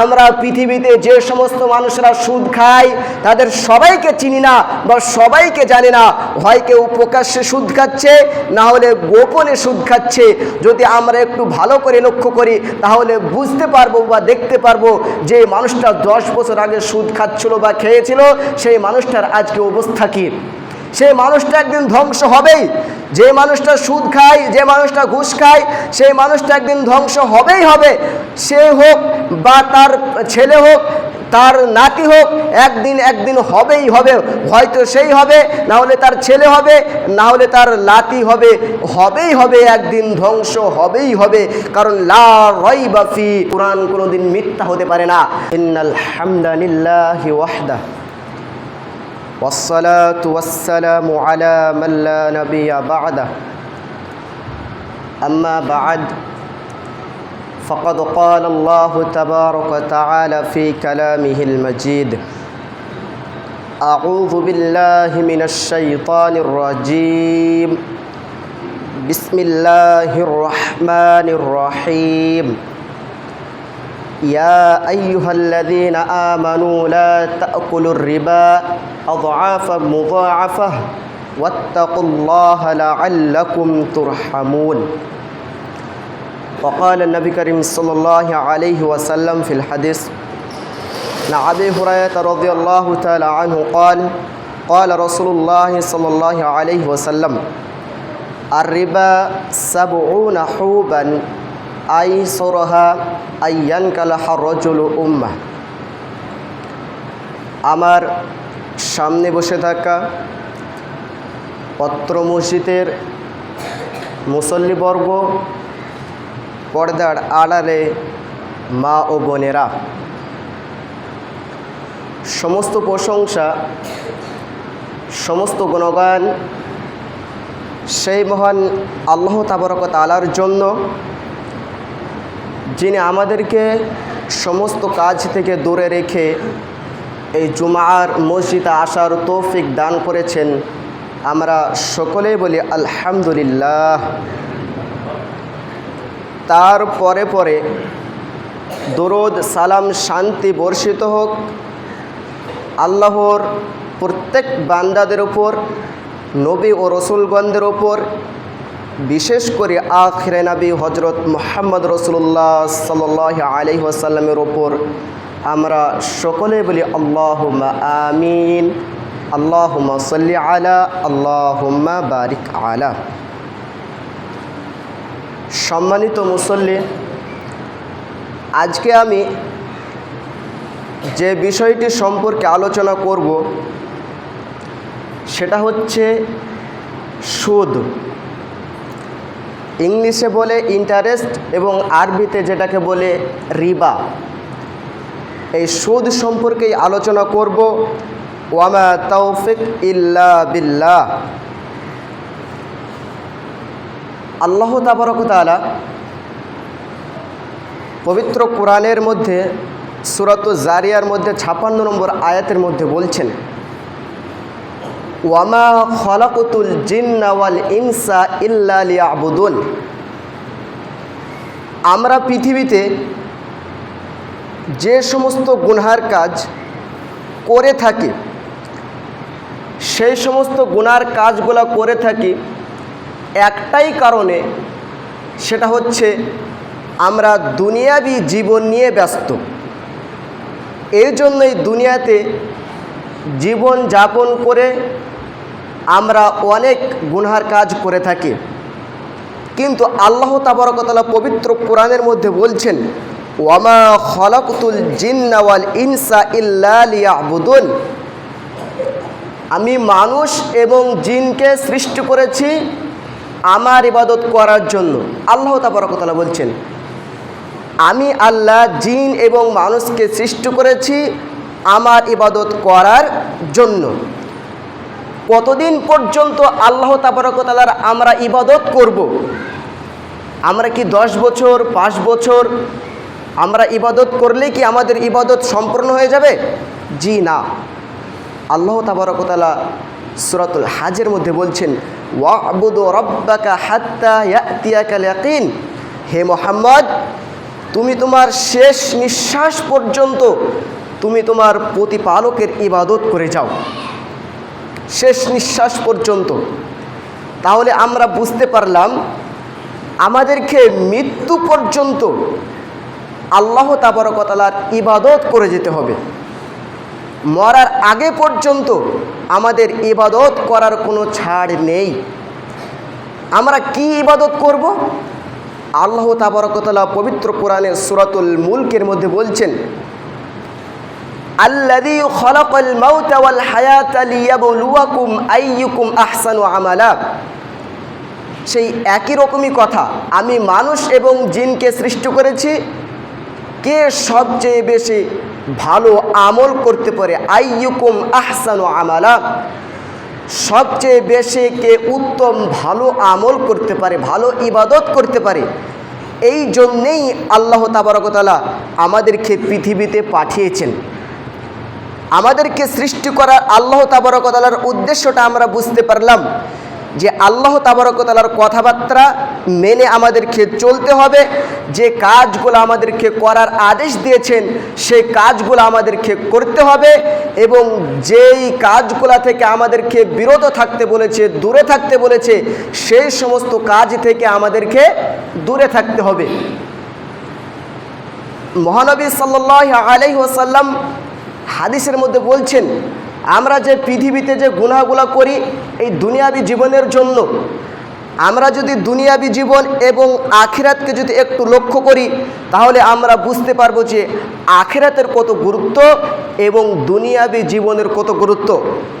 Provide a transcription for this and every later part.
আমরা পৃথিবীতে যে সমস্ত মানুষরা সুদ খায়, তাদের সবাইকে চিনি না বা সবাইকে জানি না। হয় কেউ প্রকাশ্যে সুদ খাচ্ছে, না হলে গোপনে সুদ খাচ্ছে। যদি আমরা একটু ভালো করে লক্ষ্য করি, তাহলে বুঝতে পারব বা দেখতে পারব যে মানুষটা দশ বছর আগে সুদ খাচ্ছিল বা খেয়েছিল, সেই মানুষটার আজকে অবস্থা কী? সেই মানুষটা একদিন ধ্বংস হবেই। যে মানুষটা সুদ খায়, যে মানুষটা ঘুষ খায়, সেই মানুষটা একদিন ধ্বংস হবেই হবে। সে হোক বা তার ছেলে হোক, তার নাতি হোক, একদিন একদিন হবেই হবে। হয়তো সেই হবে, না হলে তার ছেলে হবে, না হলে তার নাতি হবে। হবেই হবে, একদিন ধ্বংস হবেই হবে। কারণ লা রয় বাফি কোরআন কোনোদিন মিথ্যা হতে পারে না। ইন্নাল হামদানিল্লাহি ওয়াহদা। والصلاة والسلام على من لا نبي بعده. أما بعد فقد قال الله تبارك وتعالى في كلامه المجيد أعوذ بالله من الشيطان الرجيم. بسم الله الرحمن الرحيم. يا أيها الذين آمنوا لا تأكلوا الربا أضعافا مضاعفة واتقوا الله لعلكم ترحمون. وقال النبي كريم صلى الله عليه وسلم في الحديث عن أبي هريرة رضي الله تعالى عنه قال قال رسول الله صلى الله عليه وسلم الربا سبعون حوبا আই সোরহা আইয়ান কালাহা রজুল উম্মা। আমার সামনে বসে থাকা পত্র মসজিদের মুসল্লিবর্গ পর্দার আড়ালে মা ও বোনেরা, সমস্ত প্রশংসা, সমস্ত গুণগান সেই মহান আল্লাহ তাবরকত আলার জন্য যিনি আমাদেরকে সমস্ত কাজ থেকে দূরে রেখে এই জুমার মসজিদে আসার তৌফিক দান করেছেন। আমরা সকলেই বলি আলহামদুলিল্লাহ। তার পরে পরে দরদ, সালাম, শান্তি বর্ষিত হোক। আল্লাহর প্রত্যেক বান্দাদের ওপর নবী ও রসুলগণদের ওপর বিশেষ করে আখরে নবী হজরত মোহাম্মদ রসুল্লাহ সাল আলি ওসাল্লামের ওপর আমরা সকলে বলি আল্লাহ আমিন আল্লাহ সাল্লি আলা, আল্লাহুম্মা বারিক আলা। সম্মানিত মুসল্লি, আজকে আমি যে বিষয়টি সম্পর্কে আলোচনা করব, সেটা হচ্ছে সুদ। ইংলিশে বলে ইন্টারেস্ট এবং আরবিতে যেটাকে বলে রিবা। এই সুদ সম্পর্কেই আলোচনা করব। ওয়ামা তৌফিক ইল্লা বিল্লাহ। আল্লাহ তাবরকতালা পবিত্র কোরআনের মধ্যে সুরত জারিয়ার মধ্যে ছাপান্ন নম্বর আয়াতের মধ্যে বলছেন ওয়ামা খলাকুতুল জিন্নাওয়াল ইনসা ইল্লা লিয়াবুদুন। আমরা পৃথিবীতে যে সমস্ত গুনহার কাজ করে থাকি, সেই সমস্ত গুনার কাজগুলো করে থাকি, একটাই কারণে সেটা হচ্ছে আমরা দুনিয়াবি জীবন নিয়ে ব্যস্ত। এই জন্যই দুনিয়াতে জীবন যাপন করে আমরা অনেক গুনহার কাজ করে থাকি। কিন্তু আল্লাহ তাবরকতলা পবিত্র কোরআনের মধ্যে বলছেন, ওয়ামা খলকুতুল জিন্নাওয়াল ইনসা ইল্লাবুদুন আমি মানুষ এবং জিনকে সৃষ্টি করেছি আমার ইবাদত করার জন্য। আল্লাহ তাবরকতলা বলছেন, আমি আল্লাহ জিন এবং মানুষকে সৃষ্টি করেছি আমার ইবাদত করার জন্য। কতদিন পর্যন্ত আল্লাহ তাবরকতালার আমরা ইবাদত করব। আমরা কি দশ বছর, পাঁচ বছর আমরা ইবাদত করলে কি আমাদের ইবাদত সম্পূর্ণ হয়ে যাবে? জি না। আল্লাহ তাবরকতালা সুরাতুল হাজের মধ্যে বলছেন হে মোহাম্মদ, তুমি তোমার শেষ নিঃশ্বাস পর্যন্ত তুমি তোমার প্রতিপালকের ইবাদত করে যাও। শেষ নিঃশ্বাস পর্যন্ত। তাহলে আমরা বুঝতে পারলাম, আমাদেরকে মৃত্যু পর্যন্ত আল্লাহ তাবরকতালার ইবাদত করে যেতে হবে। মরার আগে পর্যন্ত আমাদের ইবাদত করার কোনো ছাড় নেই। আমরা কি ইবাদত করব? আল্লাহ তাবরকতলা পবিত্র কোরআনের সুরাতুল মুলকের মধ্যে বলছেন আল্লাযী খলাকাল মাউতা ওয়াল হায়াতা লিয়াবলুয়াকুম আইয়ুকুম আহসানু আমালা। সেই একই রকমই কথা, আমি মানুষ এবং জিনকে সৃষ্টি করেছি। কে সবচেয়ে বেশি ভালো আমল করতে পারে? আইয়ুকুম আহসানু আমালা। সবচেয়ে বেশি কে উত্তম ভালো আমল করতে পারে, ভালো ইবাদত করতে পারে? এই জন্যেই আল্লাহ তাবারকতালা আমাদেরকে পৃথিবীতে পাঠিয়েছেন। আমাদেরকে সৃষ্টি করার আল্লাহ তাবারকতালার উদ্দেশ্যটা আমরা বুঝতে পারলাম যে আল্লাহ তাবারকতালার কথাবার্তা মেনে আমাদেরকে চলতে হবে। যে কাজগুলো আমাদেরকে করার আদেশ দিয়েছেন, সেই কাজগুলো আমাদেরকে করতে হবে এবং যেই কাজগুলো থেকে আমাদেরকে বিরত থাকতে বলেছে, দূরে থাকতে বলেছে, সেই সমস্ত কাজ থেকে আমাদেরকে দূরে থাকতে হবে। মহানবী সাল্লাহ আলাই ওসাল্লাম হাদিসের মধ্যে বলছেন, আমরা যে পৃথিবীতে যে গুণাগুলা করি, এই দুনিয়াবি জীবনের জন্য, আমরা যদি দুনিয়াবি জীবন এবং আখিরাতকে যদি একটু লক্ষ্য করি, তাহলে আমরা বুঝতে পারব যে আখিরাতের কত গুরুত্ব এবং দুনিয়াবি জীবনের কত গুরুত্ব?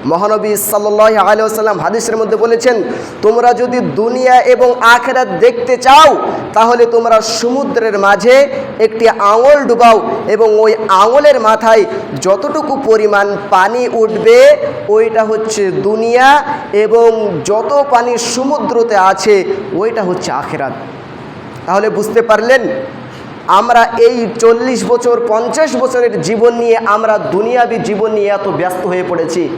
মহানবী সাল্লাহ আলিয়াল্লাম হাদিসের মধ্যে বলেছেন, তোমরা যদি দুনিয়া এবং আখেরাত দেখতে চাও, তাহলে তোমরা সমুদ্রের মাঝে একটি আঙুল ডুবাও এবং ওই আঙুলের মাথায় যতটুকু পরিমাণ পানি উঠবে, ওইটা হচ্ছে দুনিয়া এবং যত পানি সমুদ্রতে আছে, ওইটা হচ্ছে আখেরাত। তাহলে বুঝতে পারলেন? আমরা এই চল্লিশ বছর, পঞ্চাশ বছরের জীবন নিয়ে, আমরা দুনিয়াবি জীবন নিয়ে এত ব্যস্ত হয়ে পড়েছি।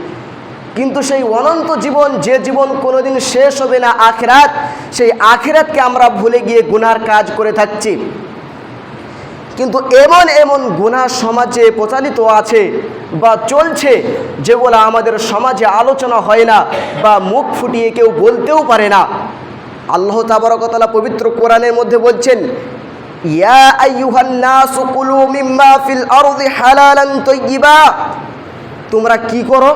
কিন্তু সেই অনন্ত জীবন, যে জীবন কোনোদিন শেষ হবে না আখেরাত, সেই আখেরাতকে আমরা ভুলে গিয়ে গুনার কাজ করে থাকছি। কিন্তু এমন এমন গুণা সমাজে প্রচালিত আছে বা চলছে, যেগুলো আমাদের সমাজে আলোচনা হয় না বা মুখ ফুটিয়ে কেউ বলতেও পারে না। আল্লাহ তাবরকতলা পবিত্র কোরআনের মধ্যে বলছেন ইয়া আইয়ুহান নাসু কুলু মিম্মা ফিল আরদি হালালান তাইয়্যিবা তোমরা কি করো?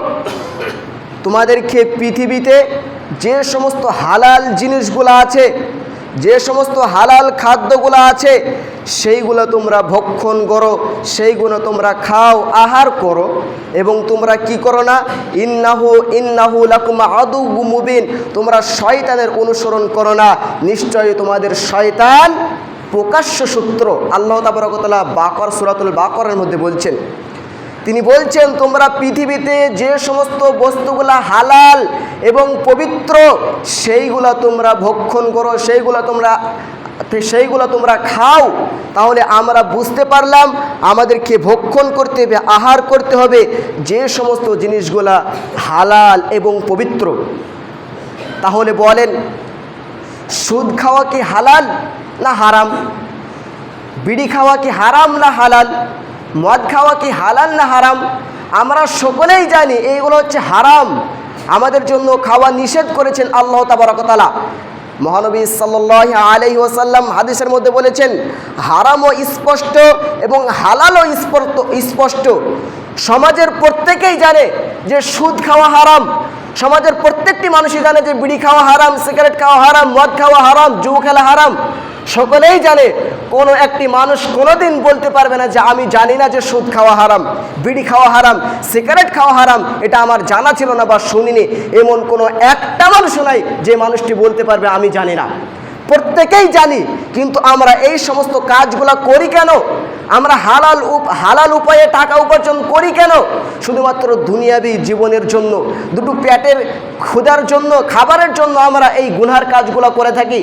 তোমাদেরকে পৃথিবীতে যে সমস্ত হালাল জিনিসগুলো আছে, যে সমস্ত হালাল খাদ্যগুলো আছে, সেইগুলো তোমরা ভক্ষণ করো, সেইগুলো তোমরা খাও, আহার করো এবং তোমরা কি করো না? ইন্নাহু ইন্নাহু লাকুমা আদু মুবিন। তোমরা শয়তানের অনুসরণ করো না। নিশ্চয়ই তোমাদের শয়তান প্রকাশ্য সূত্র আল্লাহ তাবরকতলা বাকর, সুরাতুল বাকরের মধ্যে বলছেন। তিনি বলছেন, তোমরা পৃথিবীতে যে সমস্ত বস্তুগুলা হালাল এবং পবিত্র, সেইগুলা তোমরা ভক্ষণ করো, সেইগুলা তোমরা, সেইগুলো তোমরা খাও, তাহলে আমরা বুঝতে পারলাম, আমাদেরকে ভক্ষণ করতে হবে, আহার করতে হবে, যে সমস্ত জিনিসগুলা হালাল এবং পবিত্র। তাহলে বলেন, সুদ খাওয়া কি হালাল না হারাম? বিড়ি খাওয়া কি হারাম না হালাল? মদ খাওয়া কি হালাল না হারাম? আমরা সকলেই জানি এইগুলো হচ্ছে হারাম। আমাদের জন্য খাওয়া নিষেধ করেছেন আল্লাহ তাবারকতালা। মহানবী সাল্লাহ আলহি ওসাল্লাম হাদিসের মধ্যে বলেছেন হারামও স্পষ্ট এবং হালালও স্পষ্ট স্পষ্ট। সমাজের প্রত্যেকেই জানে যে সুদ খাওয়া হারাম। সমাজের প্রত্যেকটি মানুষই জানে যে বিড়ি খাওয়া হারাম, সিগারেট খাওয়া হারাম, মদ খাওয়া হারাম জু খেলা হারাম। সকলেই জানে, কোনো একটি মানুষ কোনোদিন বলতে পারবে না যে আমি জানি না যে সুদ খাওয়া হারাম, বিড়ি খাওয়া হারাম, সিগারেট খাওয়া হারাম। এটা আমার জানা ছিল না বা শুনিনি। এমন কোনো একটা মানুষ নাই যে মানুষটি বলতে পারবে, আমি জানি না। প্রত্যেকেই জানি, কিন্তু আমরা এই সমস্ত কাজগুলো করি কেন? আমরা হালাল হালাল উপায়ে টাকা উপার্জন করি কেন? শুধুমাত্র দুনিয়াবি জীবনের জন্য, দুটো পেটের ক্ষুধার জন্য, খাবারের জন্য আমরা এই গুনহার কাজগুলো করে থাকি।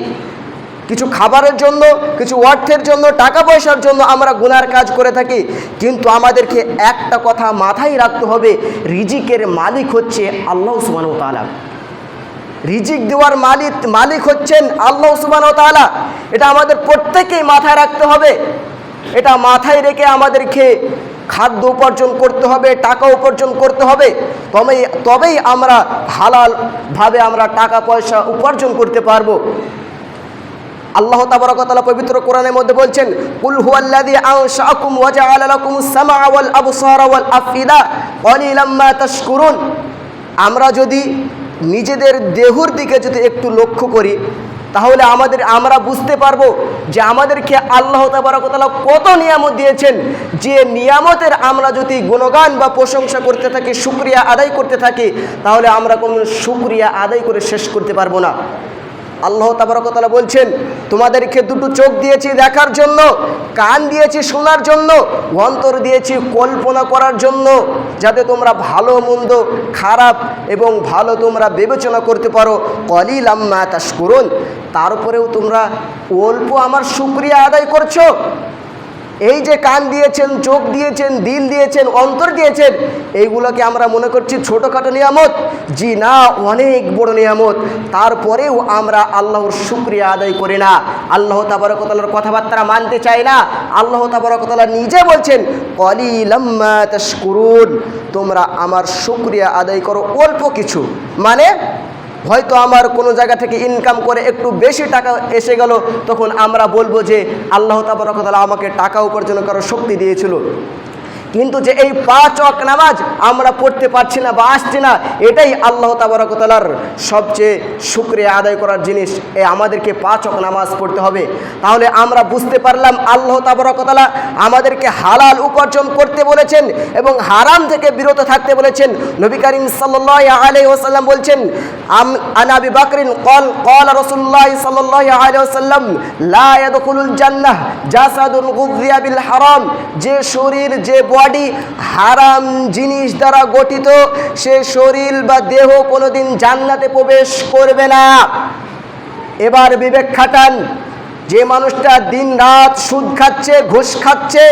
কিছু খাবারের জন্য, কিছু অর্থের জন্য, টাকা পয়সার জন্য আমরা গুনার কাজ করে থাকি। কিন্তু আমাদেরকে একটা কথা মাথায় রাখতে হবে, রিজিকের মালিক হচ্ছে আল্লাহ সুবাহ তালা রিজিক দেওয়ার মালিক মালিক হচ্ছেন আল্লাহ সুবাহ তালা এটা আমাদের প্রত্যেকেই মাথায় রাখতে হবে। এটা মাথায় রেখে আমাদেরকে খাদ্য উপার্জন করতে হবে, টাকা উপার্জন করতে হবে। তবেই তবেই আমরা হালালভাবে আমরা টাকা পয়সা উপার্জন করতে পারব। আল্লাহ তাবারাকাতালা পবিত্র কোরআনের মধ্যে বলছেন, কুল আমরা যদি নিজেদের দেহর দিকে যদি একটু লক্ষ্য করি, তাহলে আমাদের আমরা বুঝতে পারব যে আমাদেরকে আল্লাহ তাবারকতালা কত নিয়ামত দিয়েছেন। যে নিয়ামতের আমরা যদি গুণগান বা প্রশংসা করতে থাকি সুক্রিয়া আদায় করতে থাকি, তাহলে আমরা কোনো সুক্রিয়া আদায় করে শেষ করতে পারব না। আল্লাহ তাবরকতলা বলছেন, তোমাদেরকে দুটো চোখ দিয়েছি দেখার জন্য, কান দিয়েছি শোনার জন্য, অন্তর দিয়েছি কল্পনা করার জন্য, যাতে তোমরা ভালো, মন্দ, খারাপ এবং ভালো তোমরা বিবেচনা করতে পারো। কলিল আম্মা তাস করুন তারপরেও তোমরা অল্প আমার শুক্রিয়া আদায় করছ। এই যে কান দিয়েছেন, চোখ দিয়েছেন, দিল দিয়েছেন, অন্তর দিয়েছেন, এইগুলোকে আমরা মনে করছি ছোটোখাটো নিয়ামত, জি না, অনেক বড় নিয়ামত। তারপরেও আমরা আল্লাহর শুক্রিয়া আদায় করি না। আল্লাহ তাবারকতালার কথাবার্তা মানতে চাই না। আল্লাহ তাবারকতালা নিজে বলছেন কলিলাম্মা তাশকুরুন। তোমরা আমার শুক্রিয়া আদায় করো অল্প কিছু। মানে হয়তো আমার কোনো জায়গা থেকে ইনকাম করে একটু বেশি টাকা এসে গেল, তখন আমরা বলব যে আল্লাহ তাবারকতালা আমাকে টাকা উপার্জন করার শক্তি দিয়েছিল। কিন্তু যে এই পাঁচ অক নামাজ আমরা পড়তে পারছি না বা আসছি না, এটাই আল্লাহ তাবারকতালার সবচেয়ে শুক্রিয়া আদায় করার জিনিস। এ আমাদেরকে পাঁচ অক নামাজ পড়তে হবে। তাহলে আমরা বুঝতে পারলাম আল্লাহ তাবারকতালা আমাদেরকে হালাল উপার্জন করতে বলেছেন এবং হারাম থেকে বিরত থাকতে বলেছেন। নবী করিম সাল্লাহ আলাই ওসাল্লাম বলছেন আনাবি বাকরিন কল কল রসুল্লাহ সাল্লাহ আলাই ওসাল্লাম লা জান্নাহ, জাসাদুন হারাম, যে শরীর, যে বডি হারাম জিনিস দ্বারা গঠিত, সে শরীর বা দেহ কোনোদিন জান্নাতে প্রবেশ করবে না। এবার বিবেক খাটান, যে মানুষটা দিন রাত সুদ খাচ্ছে, ঘুষ খাচ্ছে,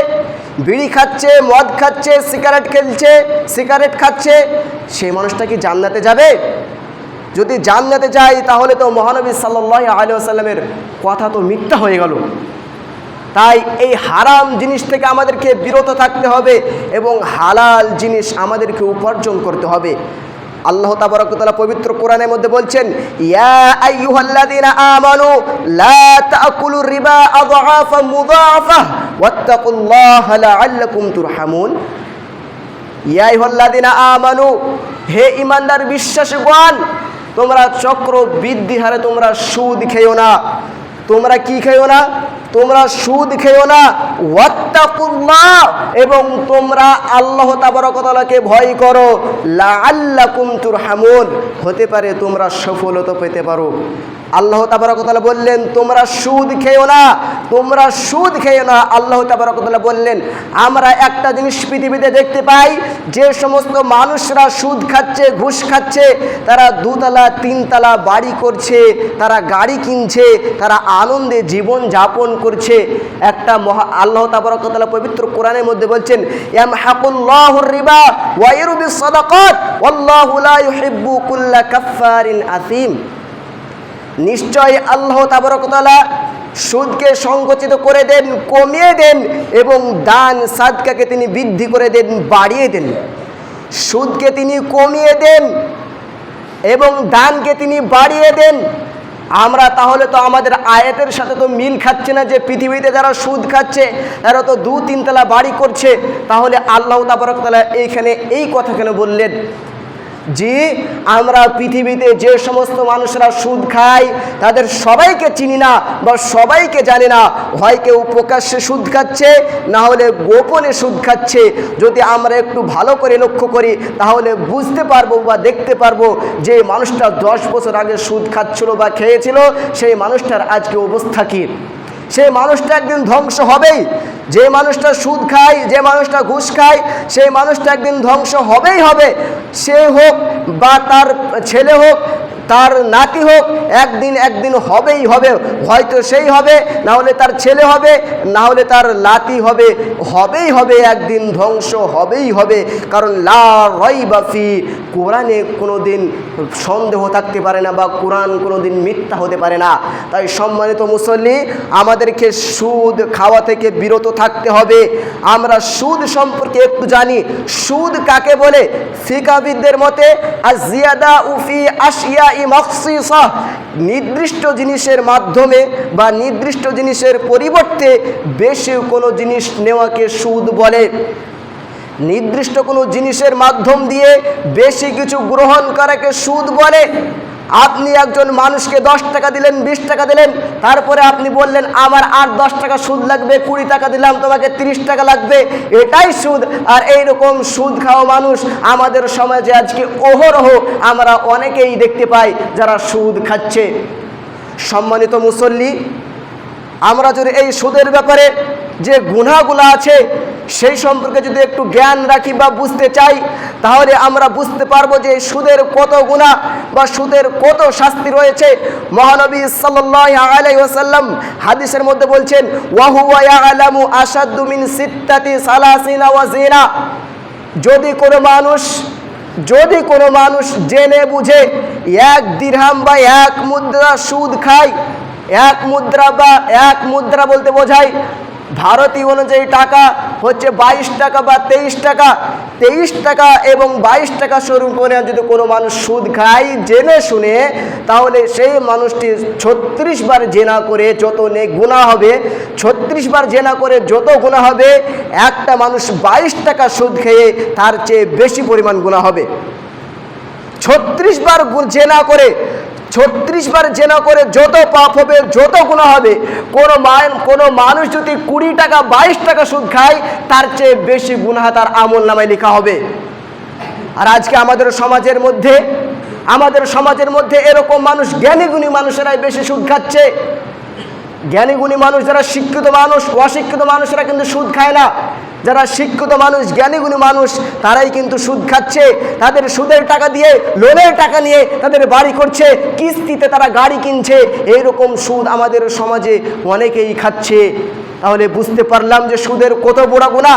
বিড়ি খাচ্ছে, মদ খাচ্ছে, সিগারেট খেলছে, সিগারেট খাচ্ছে, সেই মানুষটা কি জান্নাতে যাবে? যদি জান্নাতে যায়, তাহলে তো মহানবী সাল্লাহ আলিয়া সাল্লামের কথা তো মিথ্যা হয়ে গেল। তাই এই হারাম জিনিস থেকে আমাদেরকে বিরত থাকতে হবে এবং হালাল জিনিস আমাদেরকে উপার্জন করতে হবে। আল্লাহ তাবারকতালা পবিত্র কোরআনের মধ্যে বলছেন, ইয়া আইয়ুহাল্লাযীনা আমানু, লা তাকুলু রিবা আযআফা মুযাফা ওয়াত্তাকুল্লাহা লাআল্লাকুম তুরহামুন। ইয়া আইয়ুহাল্লাযীনা আমানু, হে ঈমানদার বিশ্বাসীগণ, তোমরা চক্র বৃদ্ধি হারে তোমরা সুদ খেও না। তোমরা কি খেও না? তোমরা সুদ খেও না, ওয়াত্তাকুল্লাহ, এবং তোমরা আল্লাহ তাবারকতালাকে ভয় করো, লাআল্লাকুম তুরহামুন, হতে পারে তোমরা সফলতা পেতে পারো। আল্লাহ তাবারকতালা বললেন, তোমরা সুদ খেও না, তোমরা সুদ খেও না। আল্লাহ তাবারকতালা বললেন, আমরা একটা জিনিস পৃথিবীতে দেখতে পাই, যে সমস্ত মানুষরা সুদ খাচ্ছে, ঘুষ খাচ্ছে, তারা দুতলা, তিনতলা বাড়ি করছে, তারা গাড়ি কিনছে, তারা আনন্দে জীবন যাপন করছে একটা মহা আল্লাহ তাবারকতালা পবিত্র কোরআনের মধ্যে বলছেন ইয়াম হাকুল্লাহুর রিবা ওয়া ইরবি সাদাকাত লা ইউহিব্বু কুল্লা কাফফারিন আসিম নিশ্চয় আল্লাহ তাবরকতলা সুদকে সংকুচিত করে দেন, কমিয়ে দেন এবং দান সাদকাকে তিনি বৃদ্ধি করে দেন, বাড়িয়ে দেন। সুদকে তিনি কমিয়ে দেন এবং দানকে তিনি বাড়িয়ে দেন। আমরা তাহলে তো আমাদের আয়াতের সাথে তো মিল খাচ্ছে না যে পৃথিবীতে যারা সুদ খাচ্ছে, তারা তো দু তিনতলা বাড়ি করছে। তাহলে আল্লাহ তাবরকতলা এইখানে এই কথা কেন বললেন? যে আমরা পৃথিবীতে যে সমস্ত মানুষরা সুদ খায়, তাদের সবাইকে চিনি না বা সবাইকে জানি না। হয় কেউ প্রকাশ্যে সুদ খাচ্ছে, না হলে গোপনে সুদ খাচ্ছে। যদি আমরা একটু ভালো করে লক্ষ্য করি, তাহলে বুঝতে পারব বা দেখতে পারব যে মানুষটা দশ বছর আগে সুদ খাচ্ছিল বা খেয়েছিল, সেই মানুষটার আজকে অবস্থা কী? সেই মানুষটা একদিন ধ্বংস হবেই। যে মানুষটা সুদ খায়, যে মানুষটা ঘুষ খায়, সেই মানুষটা একদিন ধ্বংস হবেই হবে। সে হোক বা তার ছেলে হোক, তার নাতি হোক, একদিন একদিন হবেই হবে। হয়তো সেই হবে, না হলে তার ছেলে হবে, না হলে তার লাতি হবে। হবেই হবে, একদিন ধ্বংস হবেই হবে। কারণ লা বাফি কোরআনে কোনো দিন সন্দেহ থাকতে পারে না বা কোরআন কোনো দিন মিথ্যা হতে পারে না। তাই সম্মানিত মুসল্লি, আমাদেরকে সুদ খাওয়া থেকে বিরত থাকতে হবে। আমরা সুদ সম্পর্কে একটু জানি। সুদ কাকে বলে? ফিকাবিদদের মতে আর জিয়াদা উফি আশিয়া ই মকসিসা নির্দিষ্ট জিনিসের মাধ্যমে বা নির্দিষ্ট জিনিসের পরিবর্তে বেশি কোনো জিনিস নেওয়াকে সুদ বলে। নির্দিষ্ট কোনো জিনিসের মাধ্যম দিয়ে বেশি কিছু গ্রহণ করাকে সুদ বলে। আপনি একজন মানুষকে দশ টাকা দিলেন, বিশ টাকা দিলেন, তারপরে আপনি বললেন, আমার আর দশ টাকা সুদ লাগবে, কুড়ি টাকা দিলাম, তোমাকে তিরিশ টাকা লাগবে। এটাই সুদ, আর এইরকম সুদ খাওয়া মানুষ আমাদের সমাজে আজকে অহরহ। আমরা অনেকেই দেখতে পাই যারা সুদ খাচ্ছে। সম্মানিত মুসল্লি, আমরা যদি এই সুদের ব্যাপারে যে গুণাগুলো আছে সেই সম্পর্কে যদি একটু জ্ঞান রাখি বা বুঝতে চাই, তাহলে আমরা বুঝতে পারব যে সুদের কত গুণা বা সুদের কত শাস্তি রয়েছে। মহানবী সাল্লাল্লাহু আলাইহি ওয়াসাল্লাম হাদিসের মধ্যে বলছেন ওয়াহু ইয়ালামু আসাদ্দু সিত্তাতি সালাসিনা যদি কোনো মানুষ, যদি কোনো মানুষ জেনে বুঝে এক দিরহাম বা এক মুদ্রা সুদ খায়, এক মুদ্রা বা এক মুদ্রা বলতে বোঝায় ভারতীয় অনুযায়ী টাকা হচ্ছে বাইশ টাকা বা তেইশ টাকা। তেইশ টাকা এবং বাইশ টাকা স্বরূপ করে যদি কোনো মানুষ সুদ খায়, জেনে শুনে, তাহলে সেই মানুষটি ছত্রিশ বার জেনা করে যত নে গুণা হবে, ছত্রিশ বার জেনা করে যত গুণা হবে, একটা মানুষ বাইশ টাকা সুদ খেয়ে তার চেয়ে বেশি পরিমাণ গুণা হবে। ছত্রিশ বার জেনা করে ছত্রিশ বার জেনা করে যত পাপ হবে, যত গুণা হবে, কোনো মান কোনো মানুষ যদি কুড়ি টাকা, বাইশ টাকা সুদ খায়, তার চেয়ে বেশি গুণা তার আমল নামায় লেখা হবে। আর আজকে আমাদের সমাজের মধ্যে, আমাদের সমাজের মধ্যে এরকম মানুষ জ্ঞানী গুণী মানুষেরাই বেশি সুদ খাচ্ছে। জ্ঞানী গুণী মানুষ যারা শিক্ষিত মানুষ, অশিক্ষিত মানুষেরা কিন্তু সুদ খায় না। যারা শিক্ষিত মানুষ, জ্ঞানীগুণী মানুষ, তারাই কিন্তু সুদ খাচ্ছে। তাদের সুদের টাকা দিয়ে, লোনের টাকা নিয়ে তাদের বাড়ি করছে। কিস্তিতে তারা গাড়ি কিনছে। এইরকম সুদ আমাদের সমাজে অনেকেই খাচ্ছে। তাহলে বুঝতে পারলাম যে সুদের কত বড় গুণা।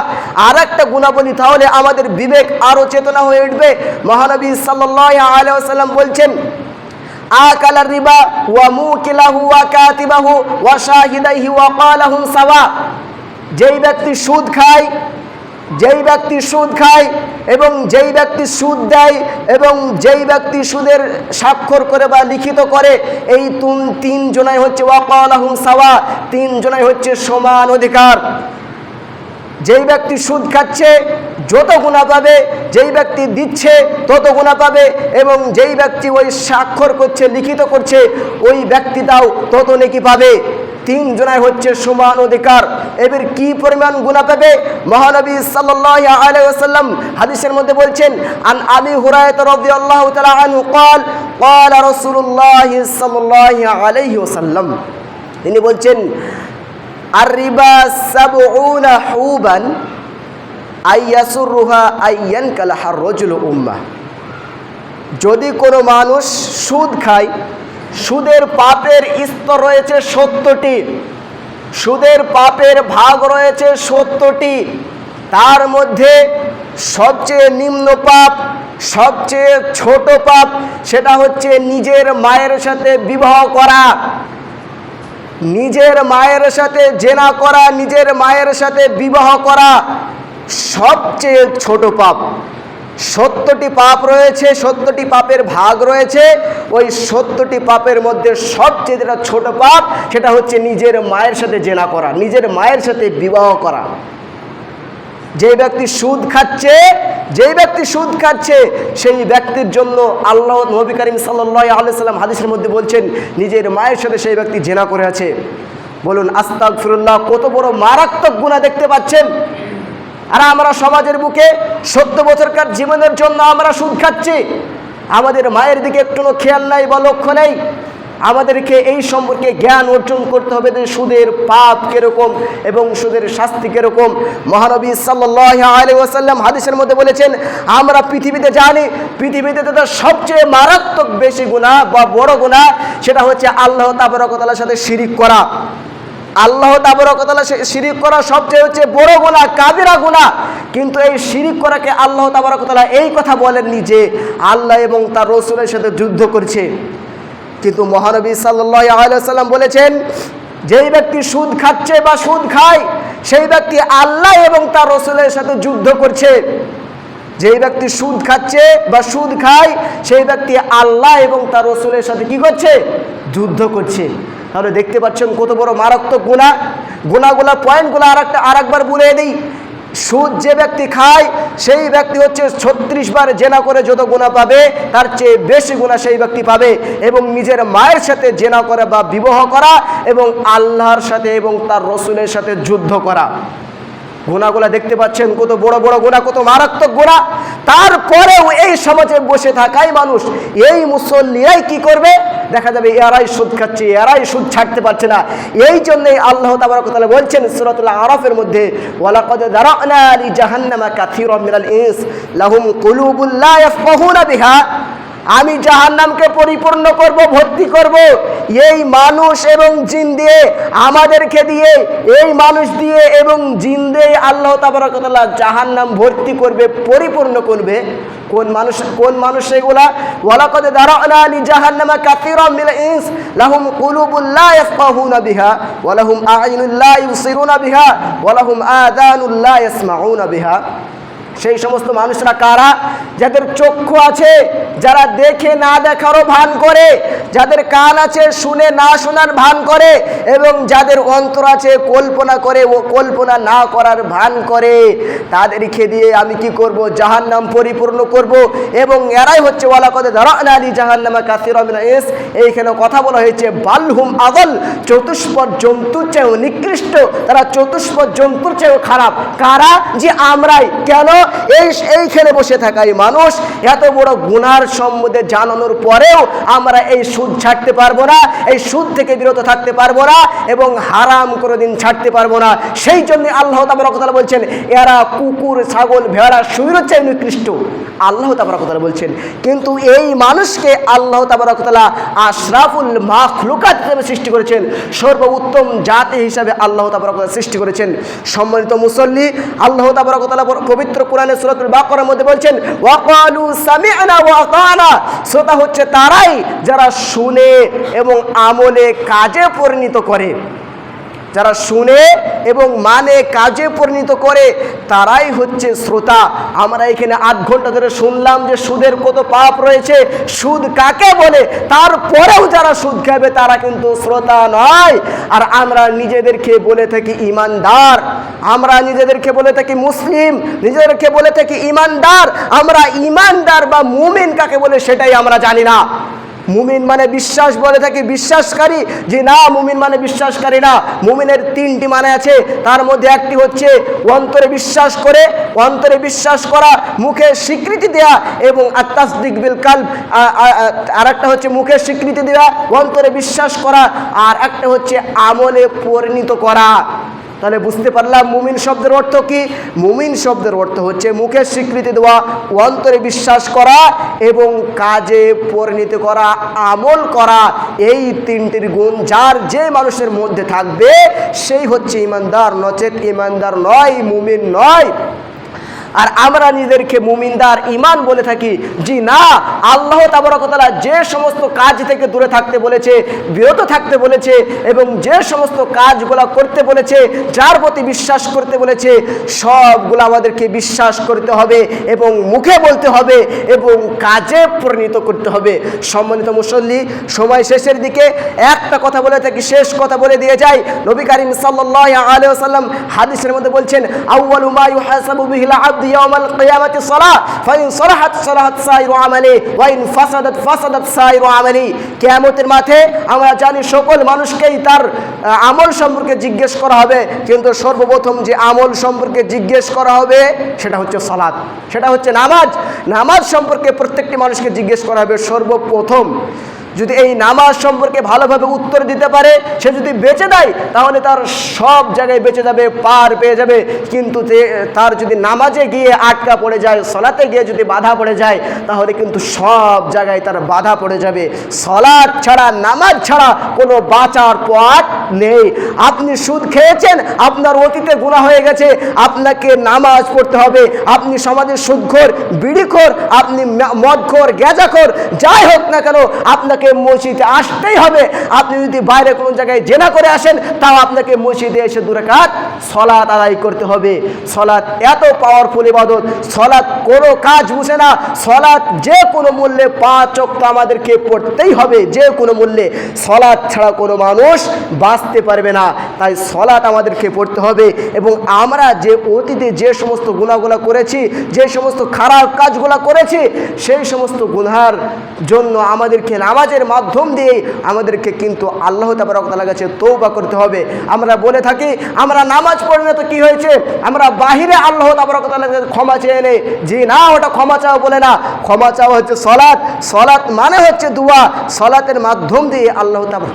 আর একটা গুণা বলি তাহলে আমাদের বিবেক আরও চেতনা হয়ে উঠবে। মহানবী সাল্লাহ আলাইসাল্লাম বলছেন, আকাল রিবা ওয়া ওয়া কাতিবাহু ওয়া সাওয়া। যেই ব্যক্তি সুদ খায়, যেই ব্যক্তি সুদ খায় এবং যেই ব্যক্তি সুদ দেয় এবং যেই ব্যক্তি সুদের স্বাক্ষর করে বা লিখিত করে, এই তুন, তিন জনাই হচ্ছে ওয়াকালাহুম সাওয়া, তিন জনাই হচ্ছে সমান অধিকার। যেই ব্যক্তি সুদ খাচ্ছে, যত গুণা পাবে, যেই ব্যক্তি দিচ্ছে, তত গুণা পাবে এবং যেই ব্যক্তি ওই স্বাক্ষর করছে, লিখিত করছে, ওই ব্যক্তিটাও তত নেকি পাবে। তিন জনায় হচ্ছে সমান অধিকার এবার কি পরিমাণ গুণা পাবে মহানবী সাল্লাল্লাহু আলাইহি ওয়াসাল্লাম হাদিসের মধ্যে বলছেন আন আবি হুরায়রা রাদিয়াল্লাহু তাআলা আনহু قال قال رسول الله صلى الله عليه وسلم তিনি বলছেন আর রিবা সাবউনা হুবান আইয়াসুরুহা আইয়ান কালাহার রজুল উম্মা যদি কোনো মানুষ সুদ খায় সুদের পাপের স্তর রয়েছে সত্যটি সুদের পাপের ভাগ রয়েছে সত্যটি তার মধ্যে সবচেয়ে নিম্ন পাপ, সবচেয়ে ছোট পাপ, সেটা হচ্ছে নিজের মায়ের সাথে বিবাহ করা। নিজের মায়ের সাথে জেনা করা, নিজের মায়ের সাথে বিবাহ করা সবচেয়ে ছোট পাপ। সত্তরটি পাপ রয়েছে সত্যটি পাপের ভাগ রয়েছে। ওই সত্যটি পাপের মধ্যে সবচেয়ে যেটা ছোট পাপ, সেটা হচ্ছে নিজের মায়ের সাথে জেনা করা, নিজের মায়ের সাথে বিবাহ করা। যে ব্যক্তি সুদ খাচ্ছে, যেই ব্যক্তি সুদ খাচ্ছে, সেই ব্যক্তির জন্য আল্লাহ নবী করিম সাল্লাহ আলাইসাল্লাম হাদিসের মধ্যে বলছেন, নিজের মায়ের সাথে সেই ব্যক্তি জেনা করে আছে। বলুন আস্তাক ফিরুল্লাহ কত বড় মারাত্মক গুণা দেখতে পাচ্ছেন। আর আমরা সমাজের বুকে সত্য বছরকার জীবনের জন্য আমরা সুদ খাচ্ছি। আমাদের মায়ের দিকে একটুও খেয়াল নাই বা লক্ষ্য নেই। আমাদেরকে এই সম্পর্কে জ্ঞান অর্জন করতে হবে যে সুদের পাপ কীরকম এবং সুদের শাস্তি কীরকম। মহানবী সাল্লাহ আলী ওয়াসাল্লাম হাদিসের মধ্যে বলেছেন, আমরা পৃথিবীতে জানি, পৃথিবীতে তো সবচেয়ে মারাত্মক বেশি গুণা বা বড় গুণা সেটা হচ্ছে আল্লাহ তাবরকতালার সাথে শিরিক করা। আল্লাহ তাবরকতালা শিরিক করা সবচেয়ে হচ্ছে বড় গুণা কাবিরা গুণা কিন্তু এই শিরিক করাকে আল্লাহ তাবরকতলা এই কথা বলেননি যে আল্লাহ এবং তার রসুলের সাথে যুদ্ধ করছে। কিন্তু মহানবী আলাইসাল্লাম বলেছেন, যেই ব্যক্তি সুদ খাচ্ছে বা সুদ খায়, সেই ব্যক্তি আল্লাহ এবং তার রসুলের সাথে যুদ্ধ করছে। যেই ব্যক্তি সুদ খাচ্ছে বা সুদ খায়, সেই ব্যক্তি আল্লাহ এবং তার রসুলের সাথে কি করছে? যুদ্ধ করছে। তাহলে দেখতে পাচ্ছেন কত বড় মারাত্মক গুণা। গুণাগুলা, পয়েন্টগুলো আর একটা আর একবার বলে দিই। সুদ যে ব্যক্তি খায়, সেই ব্যক্তি হচ্ছে ছত্রিশ বার জেনা করে যত গুণা পাবে, তার চেয়ে বেশি গুণা সেই ব্যক্তি পাবে। এবং নিজের মায়ের সাথে জেনা করা বা বিবাহ করা এবং আল্লাহর সাথে এবং তার রসুলের সাথে যুদ্ধ করা। গুণাগুলা দেখতে পাচ্ছেন, কত বড় বড় গোনা কত মারাত্মক গোনা তারপরেও এই সমাজে বসে থাকাই মানুষ, এই মুসল্লিরাই কি করবে? দেখা যাবে এরাই সুদ খাচ্ছে, এরাই সুদ ছাড়তে পারছে না। এই জন্যই আল্লাহ তাবারকতালা বলছেন সুরাতুল্লাহ আরফের মধ্যে, ওয়ালাকাদ দারানা জাহান্নামা কাসীরাম মিনাল ইনস, লাহুম কুলুবুল আমি জাহান্নামকে পরিপূর্ণ করব, ভর্তি করব। এই মানুষ এবং জিন দিয়ে, আমাদেরকে দিয়ে, এই মানুষ দিয়ে এবং জিন দিয়ে আল্লাহ তাবারকতাল্লাহ জাহান্নাম ভর্তি করবে, পরিপূর্ণ করবে। কোন মানুষ কোন মানুষ সেগুলা ওয়ালাকাদ দারানা লি জাহান্নামা কাসীরাম মিনাল ইনস, লাহুম কুলুবুল লা ইয়াফকাহুনা বিহা, ওয়া লাহুম আ'ইনুল ইউসিরুনা বিহা, ওয়া লাহুম আযানুল বিহা। সেই সমস্ত মানুষরা কারা? যাদের চক্ষু আছে, যারা দেখে না দেখারও ভান করে, যাদের কান আছে শুনে না শোনার ভান করে, এবং যাদের অন্তর আছে কল্পনা করে ও কল্পনা না করার ভান করে, তাদেরকে দিয়ে আমি কি করব? জাহান নাম পরিপূর্ণ করব, এবং এরাই হচ্ছে ওয়ালা কদে ধরান আলী জাহান্নামা কাসিরমিনা এস এইখানে কথা বলা হয়েছে বালহুম আগল চতুষ্পদ জন্তুর চেয়েও নিকৃষ্ট, তারা চতুষ্পদ জন্তুর চেয়েও খারাপ। কারা? যে আমরাই। কেন? এই এইখানে বসে থাকাই মানুষ। এত বড় গুনার সম্বন্ধে জানানোর পরেও আমরা এই সুদ ছাড়তে পারব না, এই সুদ থেকে বিরত থাকতে পারব না এবং হারাম কোনোদিন ছাড়তে পারব না। সেই জন্য আল্লাহ তাবরকতালা বলছেন, এরা কুকুর, ছাগল, ভেড়া সুবিরোর চেয়ে নিকৃষ্ট। আল্লাহ তাবরকতালা বলছেন, কিন্তু এই মানুষকে আল্লাহ তাবরকতালা আশরাফুল মাখলুকাত হিসেবে সৃষ্টি করেছেন। সর্বোত্তম জাতি হিসাবে আল্লাহ তাবরকতালা সৃষ্টি করেছেন। সম্মানিত মুসল্লি, আল্লাহ তাবরকতালা পবিত্র কোরআনে সুরাতুল বাকরার মধ্যে বলছেন, ওয়াকালু সামিআনা ওয়া আতানা। শ্রোতা হচ্ছে তারাই যারা শুনে এবং আমলে কাজে পরিণত করে। যারা শুনে এবং মানে কাজে পরিণত করে, তারাই হচ্ছে শ্রোতা। আমরা এখানে আধ ঘণ্টা ধরে শুনলাম যে সুদের কত পাপ রয়েছে। সুদ কাকে বলে? তারপরেও যারা সুদ খাবে, তারা কিন্তু শ্রোতা নয়। আর আমরা নিজেদেরকে বলে থাকি ইমানদার। আমরা নিজেদেরকে বলে থাকি মুসলিম। নিজেদেরকে বলে থাকি ইমানদার। আমরা ইমানদার বা মুমিন কাকে বলে, সেটাই আমরা জানি না। মুমিন মানে বিশ্বাস বলে থাকি, বিশ্বাসকারী। যে না, মুমিন মানে বিশ্বাসকারী না, মুমিনের তিনটি মানে আছে। তার মধ্যে একটি হচ্ছে অন্তরে বিশ্বাস করে, অন্তরে বিশ্বাস করা, মুখে স্বীকৃতি দেয়া এবং আত্মাসদিক বিল কাল আর একটা হচ্ছে মুখে স্বীকৃতি দেওয়া অন্তরে বিশ্বাস করা, আর একটা হচ্ছে আমলে পরিণত করা। তাহলে বুঝতে পারলাম মুমিন শব্দের অর্থ কি? মুমিন শব্দের অর্থ হচ্ছে মুখে স্বীকৃতি দেওয়া, অন্তরে বিশ্বাস করা এবং কাজে পরিণত করা, আমল করা। এই তিনটির গুণ যার যে মানুষের মধ্যে থাকবে, সেই হচ্ছে ইমানদার, নচেত ইমানদার নয়, মুমিন নয়। আর আমরা নিজেদেরকে মুমিনদার ইমান বলে থাকি। জি না, আল্লাহ তাবরকতলা যে সমস্ত কাজ থেকে দূরে থাকতে বলেছে, বিরত থাকতে বলেছে এবং যে সমস্ত কাজগুলো করতে বলেছে, যার প্রতি বিশ্বাস করতে বলেছে, সবগুলো আমাদেরকে বিশ্বাস করতে হবে এবং মুখে বলতে হবে এবং কাজে পরিণত করতে হবে। সম্মানিত মুসল্লি, সময় শেষের দিকে একটা কথা বলে থাকি, শেষ কথা বলে দিয়ে যাই। নবী করিম সাল্লাহ আলিয়া হাদিসের মধ্যে বলছেন আউ্বালু মা ইউহাসাবু বিহিল আব্দ يوم القيامة الصلاة فإن صلحت صلحت سائر عملي وإن فسدت فسدت سائر عملي কিয়ামতের মাঠে আমরা জানি সকল মানুষকেই তার আহ, আমল সম্পর্কে জিজ্ঞেস করা হবে কিন্তু সর্বপ্রথম যে আমল সম্পর্কে জিজ্ঞেস করা হবে সেটা হচ্ছে সালাত সেটা হচ্ছে নামাজ নামাজ সম্পর্কে প্রত্যেকটি মানুষকে জিজ্ঞেস করা হবে সর্বপ্রথম যদি এই নামাজ সম্পর্কে ভালোভাবে উত্তর দিতে পারে, সে যদি বেঁচে দেয়, তাহলে তার সব জায়গায় বেঁচে যাবে, পার পেয়ে যাবে। কিন্তু তার যদি নামাজে গিয়ে আটকা পড়ে যায়, সলাতে গিয়ে যদি বাধা পড়ে যায়, তাহলে কিন্তু সব জায়গায় তার বাধা পড়ে যাবে। সলাদ ছাড়া, নামাজ ছাড়া কোনো বাঁচার পথ নেই। আপনি সুদ খেয়েছেন, আপনার অতীতে গুণা হয়ে গেছে, আপনাকে নামাজ পড়তে হবে। আপনি সমাজের সুদখোর, বিড়িখোর, আপনি মদখোর গেজাখোর যাই হোক না কেন, আপনাকে মসজিদে আসতেই হবে। আপনি যদি বাইরে কোনো জায়গায় জেনা করে আসেন, তাও আপনাকে মসজিদে এসে দূরে কাজ সলাৎ আদায় করতে হবে। সলাৎ এত পাওয়ারফুল ইবাদত, সলাৎ কোনো কাজ বুঝে না, সলাৎ যে কোনো মূল্যে পাঁচ অক্ত আমাদেরকে পড়তেই হবে, যে কোনো মূল্যে। সলাৎ ছাড়া কোনো মানুষ বাঁচতে পারবে না। তাই সলাৎ আমাদেরকে পড়তে হবে এবং আমরা যে অতীতে যে সমস্ত গুণাগুলা করেছি, যে সমস্ত খারাপ কাজগুলা করেছি, সেই সমস্ত গুনহার জন্য আমাদেরকে নামাজের মাধ্যম দিয়ে আমাদেরকে কিন্তু আল্লাহ তাবার কাছে তৌবা করতে হবে। আমরা বলে থাকি, আমরা নামাজ পড়ি না তো কি হয়েছে? আমরা বাহিরে আল্লাহ তাবার ক্ষমা চেয়ে নেই। যে না, ওটা ক্ষমা চাও বলে না। ক্ষমা চাওয়া হচ্ছে সলাৎ। সলাৎ মানে হচ্ছে দুয়া। সলাতের মাধ্যম দিয়ে আল্লাহ তাবার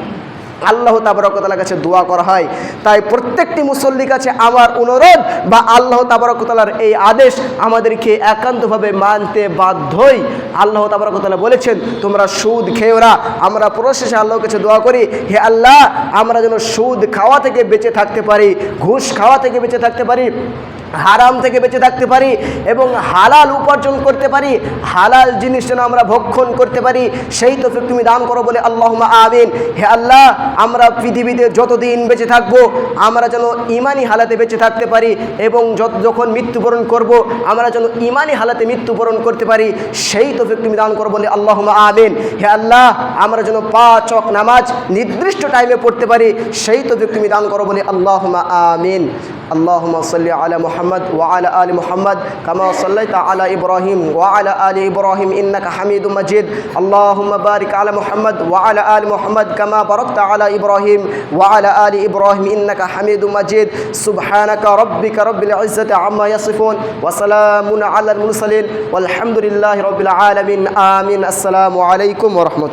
আল্লাহ তাবরকতালার কাছে দোয়া করা হয়। তাই প্রত্যেকটি মুসল্লির কাছে আমার অনুরোধ বা আল্লাহ তাবরকতালার এই আদেশ আমাদেরকে একান্তভাবে মানতে বাধ্যই আল্লাহ তাবরকতালা বলেছেন, তোমরা সুদ খেয়েও আমরা প্রশেষে আল্লাহর কাছে দোয়া করি। হে আল্লাহ, আমরা যেন সুদ খাওয়া থেকে বেঁচে থাকতে পারি, ঘুষ খাওয়া থেকে বেঁচে থাকতে পারি, হারাম থেকে বেঁচে থাকতে পারি এবং হালাল উপার্জন করতে পারি, হালাল জিনিস যেন আমরা ভক্ষণ করতে পারি, সেই তো তুমি দান করো বলে আল্লাহ আমিন। হে আল্লাহ আমরা পৃথিবীতে যতদিন বেঁচে থাকবো আমরা যেন ইমানি হালাতে বেঁচে থাকতে পারি এবং যত- যখন মৃত্যুবরণ করব আমরা যেন ইমানি হালাতে মৃত্যুবরণ করতে পারি সেই তো তুমি দান করো বলে আল্লাহ আমিন হে আল্লাহ আমরা যেন পাঁচ অক নামাজ নির্দিষ্ট টাইমে পড়তে পারি সেই তো তুমি দান করো বলে আল্লাহ আমিন اللهم صل على محمد وعلى آل محمد كما صليت على إبراهيم وعلى آل إبراهيم إنك حميد مجيد اللهم بارك على محمد وعلى آل محمد كما باركت على আলা ইব্রাহিম ওয়া আলা আলি ইব্রাহিম ইন্নাকা হামিদু মাজিদ সুবহানাকা রব্বিকা রব্বিল ইজ্জাতি আম্মা ইয়াসিফুন ওয়া সালামুন আলাল মুরসালিন ওয়াল হামদুলিল্লাহি রব্বিল আলামিন আমিন আসসালামু আলাইকুম ওয়া রাহমাতুল্লাহ